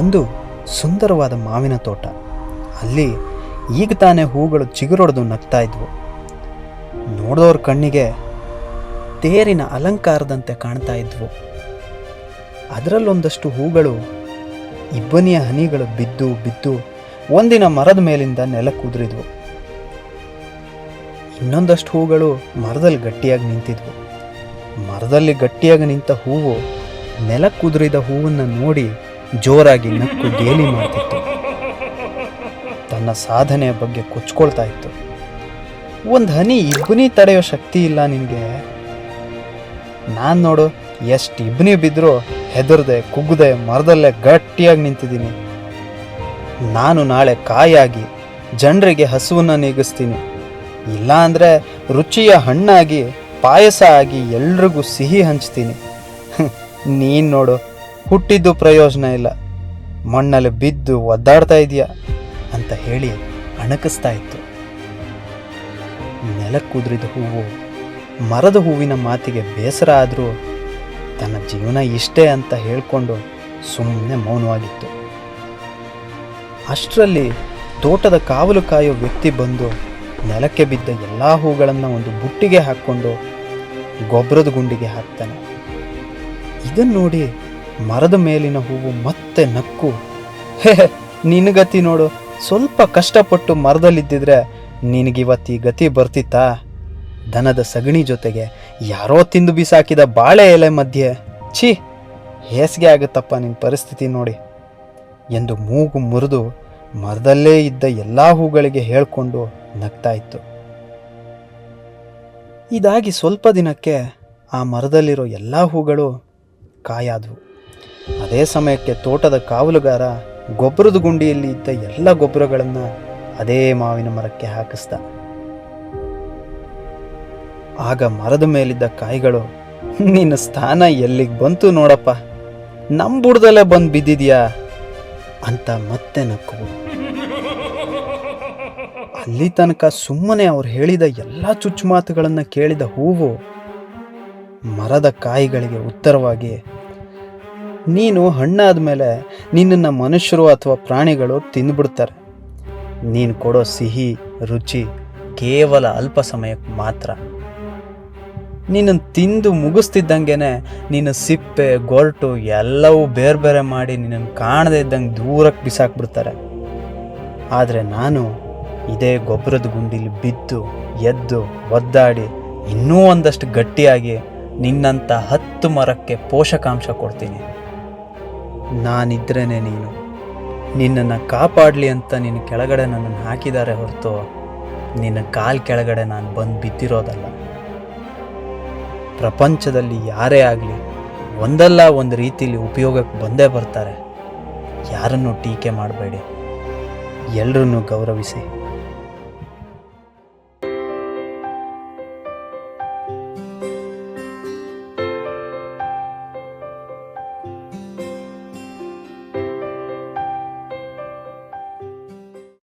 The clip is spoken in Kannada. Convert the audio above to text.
ಒಂದು ಸುಂದರವಾದ ಮಾವಿನ ತೋಟ. ಅಲ್ಲಿ ಈಗ ತಾನೇ ಹೂಗಳು ಚಿಗುರೊಡೆದು ನಗ್ತಾ ಇದ್ವು. ನೋಡೋರ ಕಣ್ಣಿಗೆ ತೇರಿನ ಅಲಂಕಾರದಂತೆ ಕಾಣ್ತಾ ಇದ್ವು. ಅದರಲ್ಲೊಂದಷ್ಟು ಹೂಗಳು ಇಬ್ಬನಿಯ ಹನಿಗಳು ಬಿದ್ದು ಬಿದ್ದು ಒಂದಿನ ಮರದ ಮೇಲಿಂದ ನೆಲ ಕುದುರಿದ್ವು. ಇನ್ನೊಂದಷ್ಟು ಹೂಗಳು ಮರದಲ್ಲಿ ಗಟ್ಟಿಯಾಗಿ ನಿಂತಿದ್ವು. ಮರದಲ್ಲಿ ಗಟ್ಟಿಯಾಗಿ ನಿಂತ ಹೂವು ನೆಲ ಕುದುರಿದ ಹೂವನ್ನು ನೋಡಿ ಜೋರಾಗಿ ನಕ್ಕು ಗೇಲಿ ಮಾಡ್ತಿತ್ತು. ತನ್ನ ಸಾಧನೆಯ ಬಗ್ಗೆ ಕೊಚ್ಕೊಳ್ತಾ ಇತ್ತು. ಒಂದು ಹನಿ ಇಬ್ಬನಿ ತಡೆಯೋ ಶಕ್ತಿ ಇಲ್ಲ ನಿನಗೆ? ನಾನು ನೋಡು, ಎಷ್ಟು ಇಬ್ಬನಿ ಬಿದ್ದರೂ ಹೆದರ್ದೆ ಕುಗ್ಗದೆ ಮರದಲ್ಲೇ ಗಟ್ಟಿಯಾಗಿ ನಿಂತಿದ್ದೀನಿ. ನಾನು ನಾಳೆ ಕಾಯಾಗಿ, ಜನರಿಗೆ ಹಸುವನ್ನು ನೀಗಿಸ್ತೀನಿ. ಇಲ್ಲಾಂದರೆ ರುಚಿಯ ಹಣ್ಣಾಗಿ, ಪಾಯಸ ಆಗಿ ಎಲ್ರಿಗೂ ಸಿಹಿ ಹಂಚ್ತೀನಿ. ನೀನು ನೋಡು. ಹುಟ್ಟಿದ್ದು ಪ್ರಯೋಜನ ಇಲ್ಲ. ಮಣ್ಣಲ್ಲಿ ಬಿದ್ದು ಒದ್ದಾಡ್ತಾ ಇದೆಯಾ ಅಂತ ಹೇಳಿ ಅಣಕಿಸ್ತಾ ಇತ್ತು. ನೆಲಕ್ಕುದುರಿದ ಹೂವು ಮರದ ಹೂವಿನ ಮಾತಿಗೆ ಬೇಸರ ಆದರೂ ತನ್ನ ಜೀವನ ಇಷ್ಟೇ ಅಂತ ಹೇಳಿಕೊಂಡು ಸುಮ್ಮನೆ ಮೌನವಾಗಿತ್ತು. ಅಷ್ಟರಲ್ಲಿ ತೋಟದ ಕಾವಲು ಕಾಯೋ ವ್ಯಕ್ತಿ ಬಂದು ನೆಲಕ್ಕೆ ಬಿದ್ದ ಎಲ್ಲ ಹೂಗಳನ್ನು ಒಂದು ಬುಟ್ಟಿಗೆ ಹಾಕ್ಕೊಂಡು ಗೊಬ್ಬರದ ಗುಂಡಿಗೆ ಹಾಕ್ತಾನೆ. ಇದನ್ನು ನೋಡಿ ಮರದ ಮೇಲಿನ ಹೂವು ಮತ್ತೆ ನಕ್ಕು. ಹೇ ನಿನಗತಿ ನೋಡು. ಸ್ವಲ್ಪ ಕಷ್ಟಪಟ್ಟು ಮರದಲ್ಲಿದ್ದಿದ್ರೆ ಈ ಗತಿ ಬರ್ತಿತ್ತಾ? ದನದ ಸಗಣಿ ಜೊತೆಗೆ ಯಾರೋ ತಿಂದು ಬಿಸಾಕಿದ ಬಾಳೆ ಎಲೆ ಮಧ್ಯೆ. ಛೀ, ಹೇಸಿಗೆ ಆಗುತ್ತಪ್ಪ ನಿನ್ನ ಪರಿಸ್ಥಿತಿ ನೋಡಿ. ಎಂದು ಮೂಗು ಮುರಿದು ಮರದಲ್ಲೇ ಇದ್ದ ಎಲ್ಲ ಹೂಗಳಿಗೆ ಹೇಳ್ಕೊಂಡು ನಗ್ತಾ ಇತ್ತು. ಇದಾಗಿ ಸ್ವಲ್ಪ ದಿನಕ್ಕೆ ಆ ಮರದಲ್ಲಿರೋ ಎಲ್ಲ ಹೂಗಳು ಕಾಯಾದವು. ಅದೇ ಸಮಯಕ್ಕೆ ತೋಟದ ಕಾವಲುಗಾರ ಗೊಬ್ಬರದ ಗುಂಡಿಯಲ್ಲಿ ಇದ್ದ ಎಲ್ಲ ಗೊಬ್ಬರಗಳನ್ನು ಅದೇ ಮಾವಿನ ಮರಕ್ಕೆ ಹಾಕಿಸ್ದ ಆಗ ಮರದ ಮೇಲಿದ್ದ ಕಾಯಿಗಳು, ನಿನ್ನ ಸ್ಥಾನ ಎಲ್ಲಿಗೆ ಬಂತು ನೋಡಪ್ಪ? ನಮ್ಮ ಬುಡದಲ್ಲೇ ಬಂದು ಬಿದ್ದಿದ್ಯಾ? ಅಂತ ಮತ್ತೆ ನಕ್ಕು. ಅಲ್ಲಿ ತನಕ ಸುಮ್ಮನೆ ಅವ್ರು ಹೇಳಿದ ಎಲ್ಲ ಚುಚ್ಚುಮಾತುಗಳನ್ನು ಕೇಳಿದ ಹೂವು ಮರದ ಕಾಯಿಗಳಿಗೆ ಉತ್ತರವಾಗಿ ನೀನು ಹಣ್ಣಾದ ಮೇಲೆ ನಿನ್ನನ್ನು ಮನುಷ್ಯರು ಅಥವಾ ಪ್ರಾಣಿಗಳು ತಿಂದುಬಿಡ್ತಾರೆ. ನೀನು ಕೊಡೋ ಸಿಹಿ, ರುಚಿ ಕೇವಲ ಅಲ್ಪ ಸಮಯಕ್ಕೆ ಮಾತ್ರ. ನಿನ್ನನ್ನು ತಿಂದು ಮುಗಿಸ್ತಿದ್ದಂಗೆ ನಿನ್ನ ಸಿಪ್ಪೆ, ಗೊರಟು ಎಲ್ಲವೂ ಬೇರೆ ಬೇರೆ ಮಾಡಿ ನಿನ್ನನ್ನು ಕಾಣದೇ ಇದ್ದಂಗೆ ದೂರಕ್ಕೆ ಬಿಸಾಕ್ಬಿಡ್ತಾರೆ. ಆದರೆ ನಾನು ಇದೇ ಗೊಬ್ಬರದ ಗುಂಡಿಲಿ ಬಿದ್ದು, ಎದ್ದು, ಒದ್ದಾಡಿ ಇನ್ನೂ ಒಂದಷ್ಟು ಗಟ್ಟಿಯಾಗಿ ನಿನ್ನಂಥ ಹತ್ತು ಮರಕ್ಕೆ ಪೋಷಕಾಂಶ ಕೊಡ್ತೀನಿ. ನಾನಿದ್ರೇನೆ ನೀನು. ನಿನ್ನನ್ನು ಕಾಪಾಡಲಿ ಅಂತ ನಿನ್ನ ಕೆಳಗಡೆ ನನ್ನನ್ನು ಹಾಕಿದ್ದಾರೆ ಹೊರತು ನಿನ್ನ ಕಾಲ್ ಕೆಳಗಡೆ ನಾನು ಬಂದು ಬಿದ್ದಿರೋದಲ್ಲ. ಪ್ರಪಂಚದಲ್ಲಿ ಯಾರೇ ಆಗಲಿ ಒಂದಲ್ಲ ಒಂದು ರೀತಿಲಿ ಉಪಯೋಗಕ್ಕೆ ಬಂದೇ ಬರ್ತಾರೆ. ಯಾರನ್ನು ಟೀಕೆ ಮಾಡಬೇಡಿ. ಎಲ್ಲರನ್ನೂ ಗೌರವಿಸಿ.